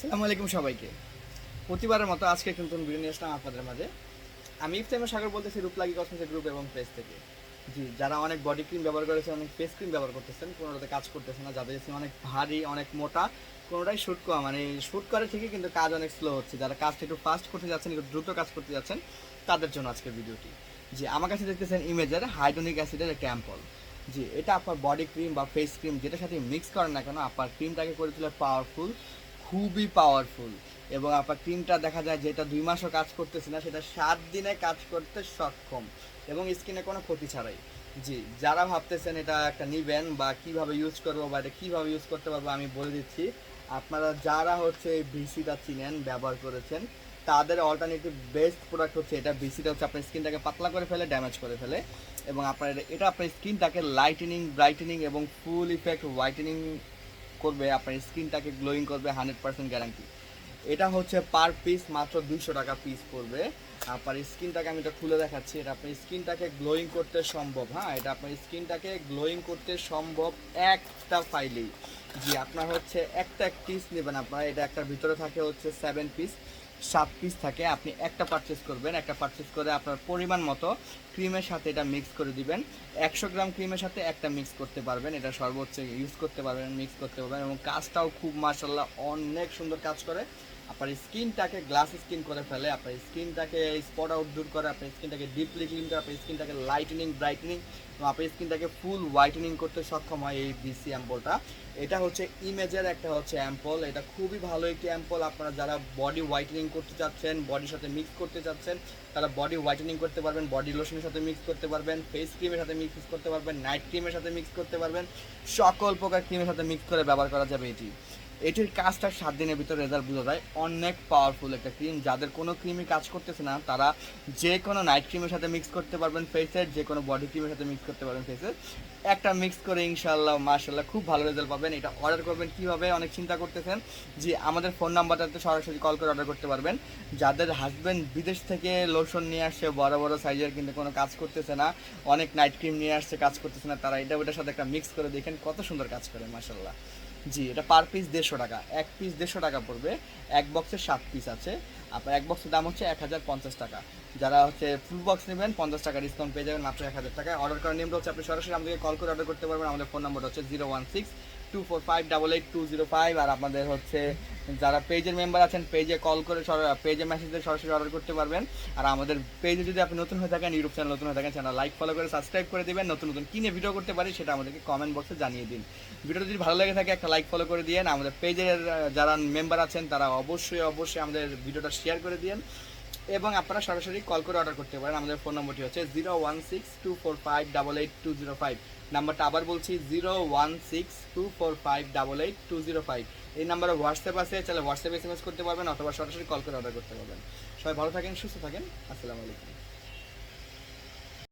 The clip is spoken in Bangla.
আসসালামু আলাইকুম সবাইকে। প্রতিবারের মতো আজকে কিন্তু ভিডিও নিয়ে আসলাম আপনাদের মাঝে। আমি ইফতেমা সাগর বলতেছি রূপলাগি কসমেটিক গ্রুপ এবং পেজ থেকে। জি, যারা অনেক বডি ক্রিম ব্যবহার করেছেন, অনেক ফেস ক্রিম ব্যবহার করতেছেন, কোনোটাতে কাজ করতেছে না, যাদের অনেক ভারী, অনেক মোটা, কোনোটাই শ্যুট করা মানে শ্যুট করে ঠিকই কিন্তু কাজ অনেক স্লো হচ্ছে। যারা কাজটা একটু ফাস্ট করতে যাচ্ছেন, একটু দ্রুত কাজ করতে যাচ্ছেন, তাদের জন্য আজকের ভিডিওটি জি, আমার কাছে দেখতেছেন ইমেজের হাইড্রোনিক অ্যাসিডের একটা অ্যাম্পল জি, এটা আপনার বডি ক্রিম বা ফেস ক্রিম যেটার সাথে মিক্স করেন না কেন, আপনার ক্রিমটাকে করে তোলে পাওয়ারফুল খুবই পাওয়ারফুল এবং আপনার ক্রিমটা দেখা যায় যেটা দুই মাসও কাজ করতেছে না, সেটা সাত দিনে কাজ করতে সক্ষম। এবং স্কিনে কোনো ক্ষতি ছাড়াই। জি, যারা ভাবতেছেন এটা একটা নিবেন বা কীভাবে ইউজ করব বা এটা কীভাবে ইউজ করতে পারব, আমি বলে দিচ্ছি। আপনারা যারা হচ্ছে ভিসিটা চিনেন, ব্যবহার করেছেন, তাদের অল্টারনেটিভ বেস্ট প্রোডাক্ট হচ্ছে এটা। ভিসিটা হচ্ছে আপনার স্কিনটাকে পাতলা করে ফেলে ড্যামেজ করে ফেলে। এবং আপনার এটা আপনার স্কিনটাকে লাইটেনিং ব্রাইটেনিং এবং ফুল ইফেক্ট হোয়াইটেনিং করবে, আপনার স্কিনটাকে গ্লোয়িং করবে হান্ড্রেড পার্সেন্ট গ্যারান্টি এটা হচ্ছে পার পিস মাত্র দুইশো টাকা পিস পড়বে। আপনার স্কিনটাকে আমি এটা খুলে দেখাচ্ছি, এটা আপনার স্কিনটাকে গ্লোয়িং করতে সম্ভব হ্যাঁ? এটা আপনার স্কিনটাকে গ্লোয়িং করতে সম্ভব একটা ফাইলেই জি, আপনার হচ্ছে একটা এক পিস নেবেন আপনার, এটা একটার ভিতরে থাকে হচ্ছে সেভেন পিস সাত পিস থাকে, আপনি একটা পারচেস করবেন, একটা পারচেস করে আপনার পরিমাণ মতো ক্রিমের সাথে এটা মিক্স করে দিবেন। একশো গ্রাম ক্রিমের সাথে একটা মিক্স করতে পারবেন, এটা সর্বোচ্চ ইউজ করতে পারবেন মিক্স করতে পারবেন এবং কাজটাও খুব মার্শাল্লাহ অনেক সুন্দর কাজ করে। আপনার স্কিনটাকে গ্লাস স্কিন করে ফেলে, আপনার স্কিনটাকে স্পট আউট দূর করে, আপনার স্কিনটাকে ডিপলি ক্লিন করে, আপনার স্কিনটাকে লাইটেনিং ব্রাইটেনিং এবং আপনার স্কিনটাকে ফুল হোয়াইটেনিং করতে সক্ষম হয় এই বিসি অ্যাম্পলটা এটা হচ্ছে ইমেজের একটা হচ্ছে অ্যাম্পল এটা খুবই ভালো একটি অ্যাম্পল আপনারা যারা বডি হোয়াইটেনিং করতে চাচ্ছেন বডির সাথে মিক্স করতে চাচ্ছেন, তারা বডি হোয়াইটেনিং করতে পারবেন বডি লোশনের সাথে মিক্স করতে পারবেন ফেস ক্রিমের সাথে মিক্স করতে পারবেন নাইট ক্রিমের সাথে মিক্স করতে পারবেন, সকল প্রকার ক্রিমের সাথে মিক্স করে ব্যবহার করা যাবে এটি। এটির কাজটা সাত দিনের ভিতরে রেজাল্ট বোঝা যায়। অনেক পাওয়ারফুল একটা ক্রিম যাদের কোনো ক্রিমই কাজ করতেছে না, তারা যে কোনো নাইট ক্রিমের সাথে মিক্স করতে পারবেন ফেসের যে কোনো বডি ক্রিমের সাথে মিক্স করতে পারবেন ফেসের একটা মিক্স করে ইনশাল্লাহ মার্শাল্লাহ খুব ভালো রেজাল্ট পাবেন। এটা অর্ডার করবেন কীভাবে? অনেক চিন্তা করতেছেন যে আমাদের ফোন নাম্বারটাতে সরাসরি কল করে অর্ডার করতে পারবেন। যাদের হাজব্যান্ড বিদেশ থেকে লোশন নিয়ে আসছে বড় বড় সাইজের কিন্তু কোনো কাজ করতেছে না, অনেক নাইট ক্রিম নিয়ে আসছে কাজ করতেছে না, তারা এটা ওটার সাথে একটা মিক্স করে দেখেন কত সুন্দর কাজ করে মার্শাল্লাহ জি, এটা পার পিস দেড়শো টাকা। এক পিস দেড়শো টাকা পড়বে। এক বক্সে সাত পিস আছে। আপনার এক বক্সের দাম হচ্ছে এক হাজার পঞ্চাশ টাকা। যারা হচ্ছে ফুল বক্স নেবেন, পঞ্চাশ টাকা ডিসকাউন্ট পেয়ে যাবেন মাত্র এক হাজার টাকা অর্ডার করার নিয়মটা হচ্ছে আপনি সরাসরি আমাদেরকে কল করে অর্ডার করতে পারবেন। আমাদের ফোন নাম্বার হচ্ছে zero one six two four five double eight two zero five আর আপনাদের হচ্ছে যারা পেজের মেম্বার আছেন পেজে কল করে পেজে মেসেজ সরাসরি অর্ডার করতে পারবেন। আর আমাদের পেজে যদি আপনি নতুন হয়ে থাকেন ইউটিউব চ্যানেল নতুন হয়ে থাকেন চ্যানেল লাইক ফলো করে সাবস্ক্রাইব করে দেবেন। নতুন নতুন কিনে ভিডিও করতে পারি সেটা আমাদেরকে কমেন্ট বক্সে জানিয়ে দিন। ভিডিওটা যদি ভালো লেগে থাকে, একটা লাইক ফলো করে দিন আমাদের পেজের যারা মেম্বার আছেন, তারা অবশ্যই অবশ্যই আমাদের ভিডিওটা শেয়ার করে দিন এবং আপনারা সরাসরি কল করে অর্ডার করতে পারেন। আমাদের ফোন নম্বরটি হচ্ছে zero one six two four five double eight two zero five নাম্বারটা আবার বলছি zero one six two four five double eight two zero five এই নাম্বারে হোয়াটসঅ্যাপ আছে, তাহলে হোয়াটসঅ্যাপ এস করতে পারবেন অথবা সরাসরি কল করে অর্ডার করতে পারবেন। সবাই ভালো থাকেন, সুস্থ থাকেন। আসসালামু আলাইকুম।